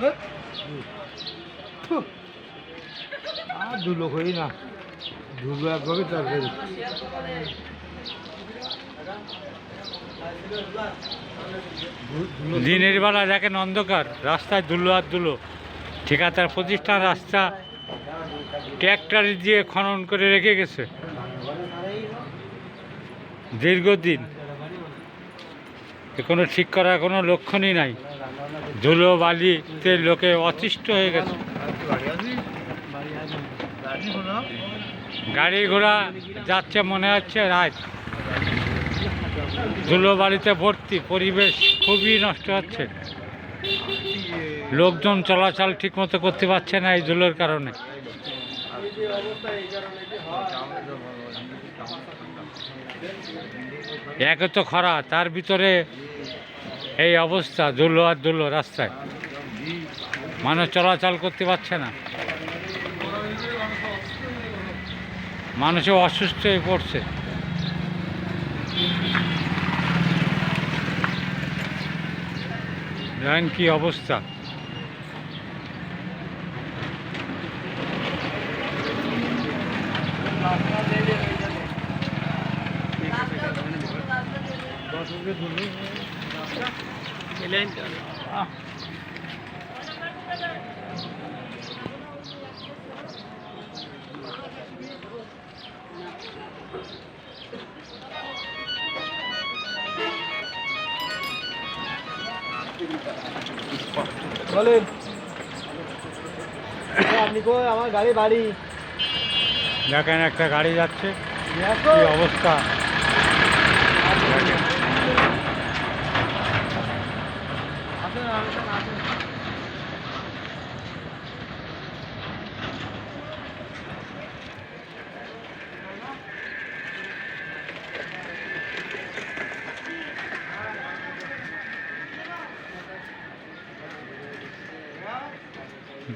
হ্যাঁ? ধুলো করি না। ধুলো একভাবে দিনের বেলা দেখেন অন্ধকার, রাস্তায় দুলো আর দুলো। ঠিকাদার প্রতিষ্ঠান রাস্তা ট্র্যাক্টর দিয়ে খনন করে রেখে গেছে। দীর্ঘদিন। কোনো ঠিক করার কোনো লক্ষণই নাই। ধুলো বালিতে লোকে অতিষ্ঠ হয়ে গেছে। গাড়ি ঘোড়া যাচ্ছে মনে হচ্ছে রাত। ধুলো বাড়িতে ভর্তি, পরিবেশ খুবই নষ্ট হচ্ছে। লোকজন চলাচল ঠিক মতো করতে পারছে না এই ধুলোর কারণে। একে তো খরা, তার ভিতরে এই অবস্থা ধুলো আর ধুলো রাস্তায়। মানুষ চলাচল করতে পারছে না। মানুষও অসুস্থ হয়ে পড়ছে। দেখেন কি অবস্থা। বলেন। আপনি কই? আমার গাড়ি বাড়ি। দেখেন একটা গাড়ি যাচ্ছে। কি অবস্থা?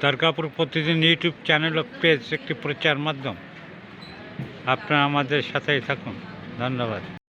দুর্গাপুর প্রতিদিন ইউটিউব চ্যানেল ও পেজ একটি প্রচার মাধ্যম। আপনারা আমাদের সাথেই থাকুন। ধন্যবাদ।